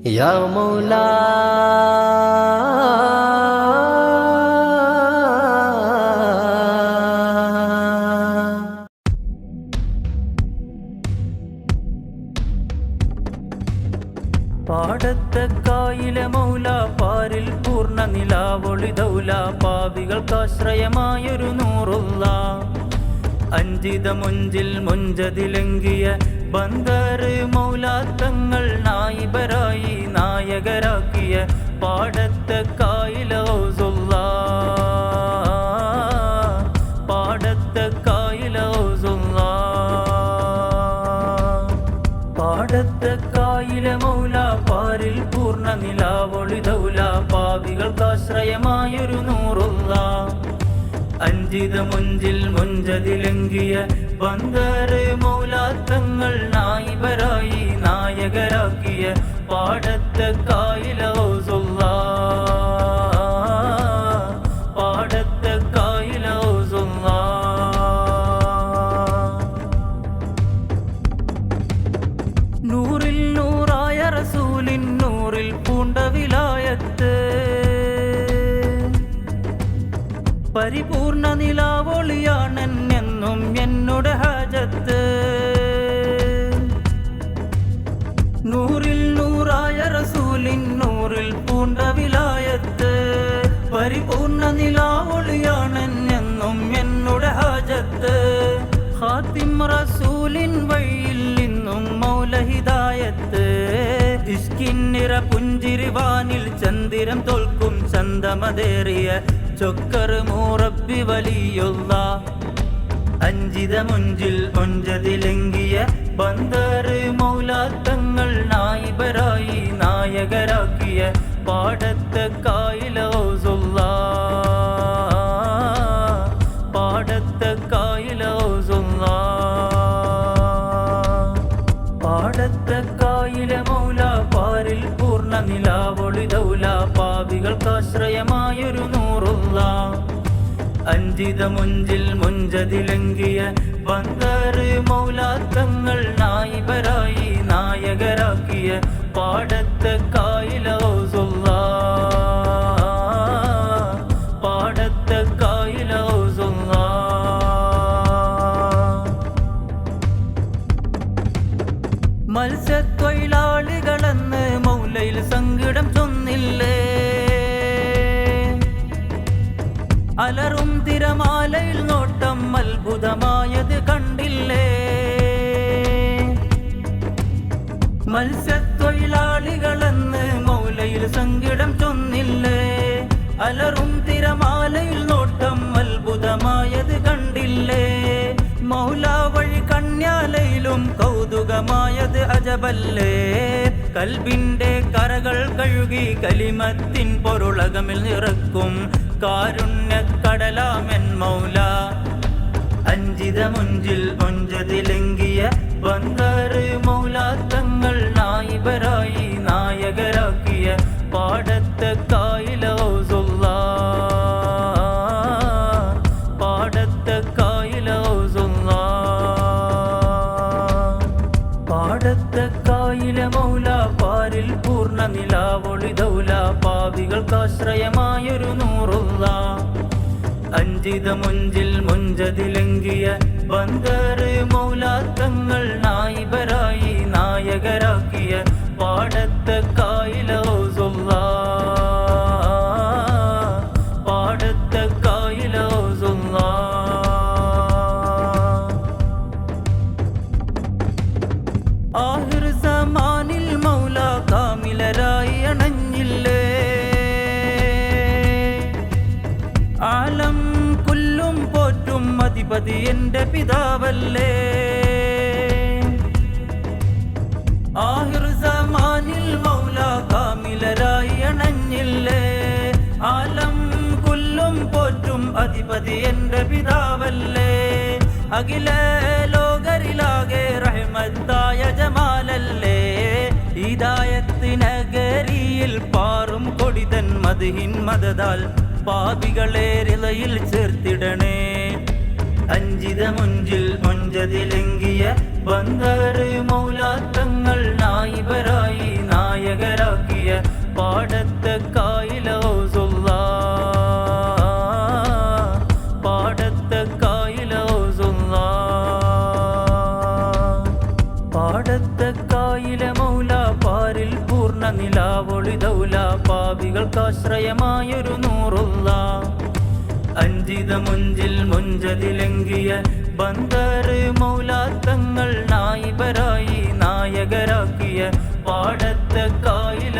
يا مولاي പാടത്തെ കായിലെ മൗല പാരിൽ പൂർണ്ണ നിലാവൊളി ദൗല പാപികൾക്കാശ്രയമായൊരു നൂറുള്ള അഞ്ചിത മുഞ്ചിൽ മുഞ്ചതിലെങ്കിയ ബന്ദറ് മൗലാത്തങ്ങൾ നായിബരായി നായകരാക്കിയ പാടത്തെ കായില ഔസുള്ള പാടത്തെ കായില ഔസുള്ള പാടത്തെ കായിലെ മൗല പാരിൽ പൂർണ നിലാവൊളി ദൗല പാവികൾക്കാശ്രയമായൊരു നൂറുള്ള അഞ്ചിത മുഞ്ചിൽ മുഞ്ചതിലെങ്കിയ ബന്ദറ് മൗലാത്തങ്ങൾ നായിബരായി നായകരാക്കിയ പാടത്തെ പാടത്തെ കായിലോ ഔസുള്ള നൂറിൽ നൂറായ റസൂലിൻ നൂറിൽ പൂണ്ട വിലായത്ത് പരിപൂർണ നിലാവൊളിയാണൻ എന്നും എന്നോട് ഹാജത്ത്. പൂണ്ട വിലായത്ത് പരിപൂർണ നിലാവൊളിയാണൻ എന്നും എന്നോട് ഹാജത്ത്. ഹാത്തിം റസൂലിൻ വഴിയിൽ നിന്നും മൗലഹിദായത്ത്. ഇഷ്കിന്നിറ പുഞ്ചിരിവാനിൽ ചന്ദിരം തോൽക്കും ചന്തമതേറിയ ചൊക്കർ മൂറബി വലിയുള്ള അഞ്ചിത മുഞ്ചിൽ മുഞ്ചതിലെങ്കിയ ബന്ദർ മൗലാത്തങ്ങൾ പാടത്തെ കായിലൗസുള്ള പാടത്തെ കായിലൗസുള്ള പാടത്തെ കായില മൗല പാരിൽ പൂർണ നിലാവൊളി ദൗല പാവികൾക്കാശ്രയമായൊരു നൂറുള്ള അഞ്ചിത മുഞ്ചിൽ മുഞ്ചതിലങ്കിയ ബന്ദറ് മൗലാത്തങ്ങൾ നായിബരായി നായകരാക്കിയ പാടത്തെ കായിലൗസുള്ള മത്സ്യത്തൊഴിലാളികളെന്ന് മൗലയിൽ സങ്കടം ചൊന്നില്ലേ? അലറും തിരമാലയിൽ നോട്ടം അത്ഭുതമായത് കണ്ടില്ലേ? മത്സ്യത്തൊഴിലാളികളെന്ന് മൗലയിൽ സങ്കടം ചൊന്നില്ലേ? അലറും തിരമാലയിൽ നോട്ടം അത്ഭുതമായത് കണ്ടില്ലേ? മൗല കണ്യാലയിലും കൗതുകമായത് അജബല്ലേ? കൽബിന്റെ കരകൾ കഴുകി കലിമത്തിൻ പൊരുളകമിൽ നിറക്കും കാരുണ്യ കടലാമൻ മൗല. അഞ്ചിത മുഞ്ചിൽ മുഞ്ചതിലെങ്കിയ കായില മൗല പാരിൽ പൂർണ നിലാവൊളി ദൗല പാവികൾക്കാശ്രയമായൊരു നൂറുള്ള. അഞ്ചിത മുഞ്ചിൽ മുഞ്ചതിലെങ്കിയ ബന്ദർ മൗലാത്തങ്ങൾ അധിപതി എന്റെ പിതാവല്ലേ? ആഹിർസമാനിൽ മൗല കാമിലരായി അണഞ്ഞില്ലേ? ആലം കൊല്ലും പോറ്റും അധിപതി എന്റെ പിതാവല്ലേ? അഖില ലോകരിലാകെ റഹ്മത്തായ ജമാലല്ലേ? ഹിദായത്തിനഗരിയിൽ പാറും കൊടിതൻ മതിഹിൻ മതതാൽ പാപികളെ ചേർത്തിടണേ. അഞ്ചിത മുഞ്ചിൽ മൊഞ്ചതിലെങ്കിയ ബന്ധാറ് മൗലാത്തങ്ങൾ നായിബരായി നായകരാക്കിയ പാടത്തെ കായിലോ പാടത്തെ പാടത്തെ പാരിൽ നിലാവൊളി ദൗല. പാവികൾക്കാശ്രയമായൊരു നൂറുള്ള അഞ്ചിത മുഞ്ചിൽ മുഞ്ചതിലെങ്കിയ ബന്ദറ് മൗലാത്തങ്ങൾ നായിബരായി നായകരാക്കിയ പാടത്തെ കായില